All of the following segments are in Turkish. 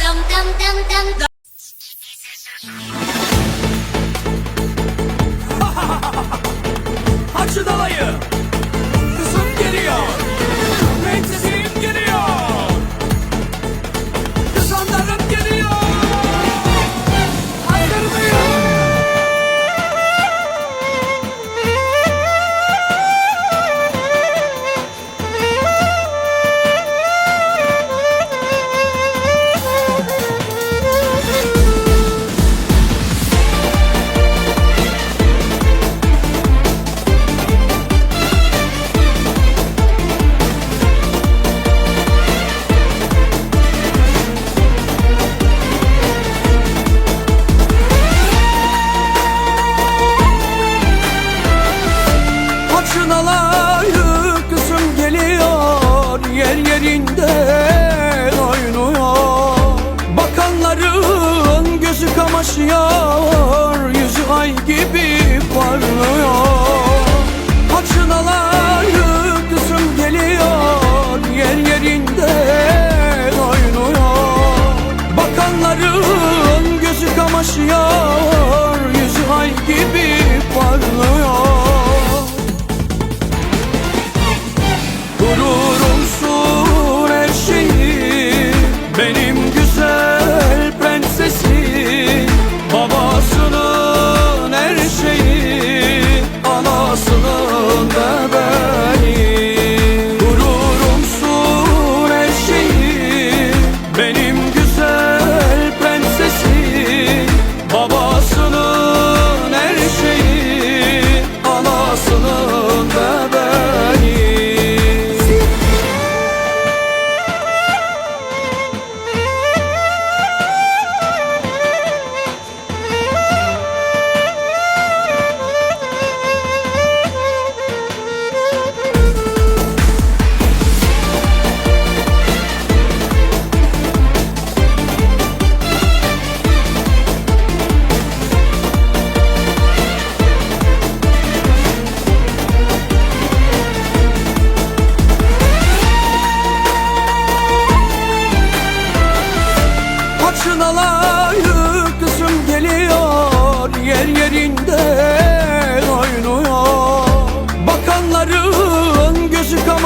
dum dum dum dum kamaşıyor Yüzü ay gibi parlıyor. benim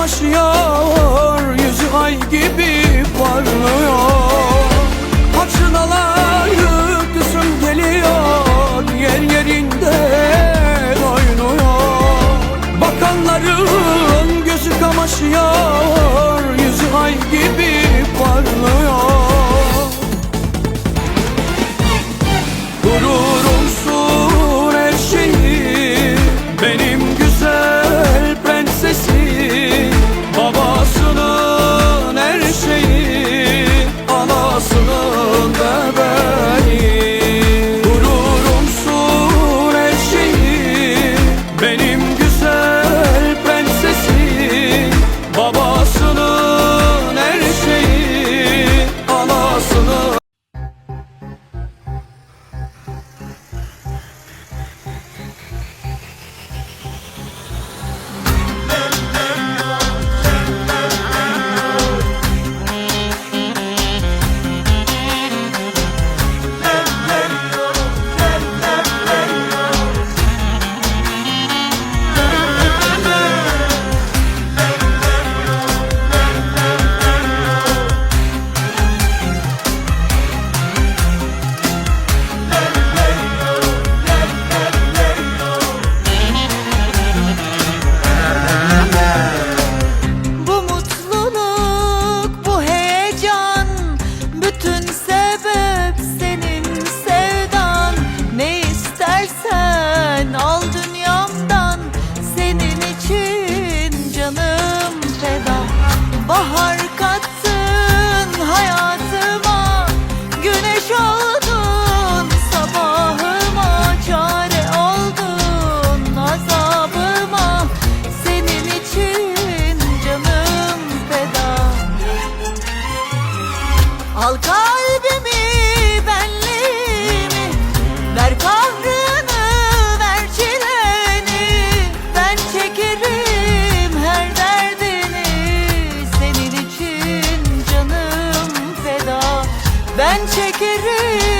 başlıyor benim gün Ben çekerim.